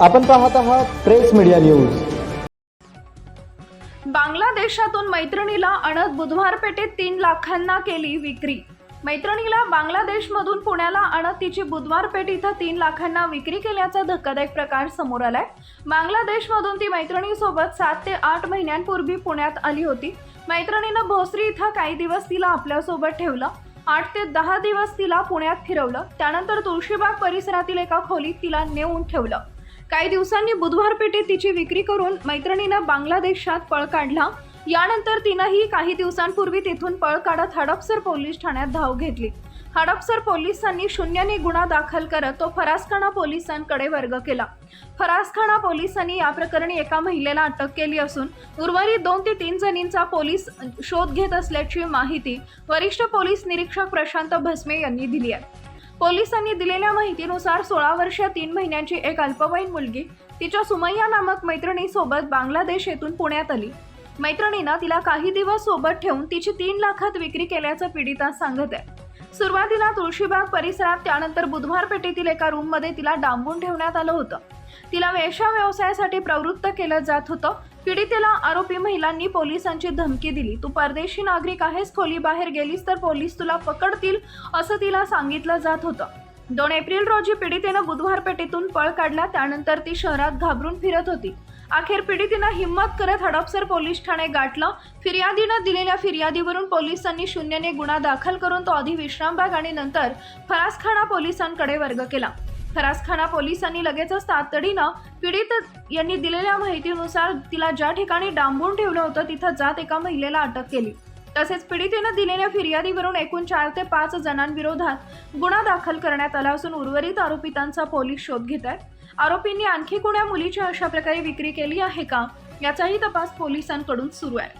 आपण पाहत आहात प्रेस मीडिया न्यूज. बांगलादेशातून मैत्रिणीला अणत बुधवार पेठेत तीन लाखांना केली विक्री. मैत्रिणीला बांगलादेशमधून पुण्याला आणत तिची बुधवार पेठ इथं तीन लाखांना विक्री केल्याचा धक्कादायक प्रकार समोर आलाय. बांगलादेशमधून ती मैत्रिणीसोबत सात ते आठ महिन्यांपूर्वी पुण्यात आली होती. मैत्रिणीनं भोसरी इथं काही दिवस तिला आपल्यासोबत ठेवलं. आठ ते दहा दिवस तिला पुण्यात फिरवलं. त्यानंतर तुळशीबाग परिसरातील एका खोलीत तिला नेऊन ठेवलं. काही दिवसांनी बुधवार पेठेत तिची विक्री करून मैत्रिणीनं बांगलादेशात पळ काढला. यानंतर तिनंही काही दिवसांपूर्वी तिथून पळ काढत हडपसर पोलीस ठाण्यात धाव घेतली. हडपसर पोलिसांनी शून्याने गुन्हा दाखल करत तो फरासखाना पोलिसांकडे वर्ग केला. फरासखाना पोलिसांनी या प्रकरणी एका महिलेला अटक केली असून उर्वरित दोन ते तीन जणींचा पोलीस शोध घेत असल्याची माहिती वरिष्ठ पोलीस निरीक्षक प्रशांत भस्मे यांनी दिली आहे. पोलिसांनी दिलेल्या माहितीनुसार सोळा वर्ष तीन महिन्यांची एक अल्पवयीन मुलगी तिच्या सुमय्या नामक मैत्रिणीसोबत बांगलादेश येथून पुण्यात आली. मैत्रिणीनं तिला काही दिवस सोबत ठेवून तिची तीन लाखात विक्री केल्याचं पीडिता सांगत आहे. सुरुवातीला तुळशीबाग परिसरात त्यानंतर बुधवार पेठेतील एका रूममध्ये तिला डांबून ठेवण्यात आलं होतं. तिला वेशा व्यवसायासाठी प्रवृत्त केलं जात होतं. पीडितेला आरोपी महिलांनी पोलिसांची धमकी दिली. तू परदेशी नागरिक आहेस खोली बाहेर गेलीस तर पोलीस तुला पकडतील असं तिला सांगितलं जात होतं. दोन एप्रिल रोजी पीडितेनं बुधवार पेठेतून पळ काढला. त्यानंतर ती शहरात घाबरून फिरत होती. अखेर पीडितीनं हिंमत करत हडपसर पोलीस ठाणे गाठलं. फिर्यादीनं दिलेल्या फिर्यादीवरून पोलिसांनी शून्यने गुन्हा दाखल करून तो आधी विश्रामबाग आणि नंतर फरासखाना पोलिसांकडे वर्ग केला. फरासखाना पोलिसांनी लगेचच तातडीनं पीडित यांनी दिलेल्या माहितीनुसार तिला ज्या ठिकाणी डांबून ठेवलं होतं तिथं जात एका महिलेला अटक केली. तसेच पीडितेनं दिलेल्या फिर्यादीवरून एकूण चार ते पाच जणांविरोधात गुन्हा दाखल करण्यात आला असून उर्वरित आरोपितांचा पोलीस शोध घेत आहेत. आरोपींनी आणखी कोण्या मुलीची अशा प्रकारे विक्री केली आहे का? याचाही तपास पोलिसांकडून सुरू आहे.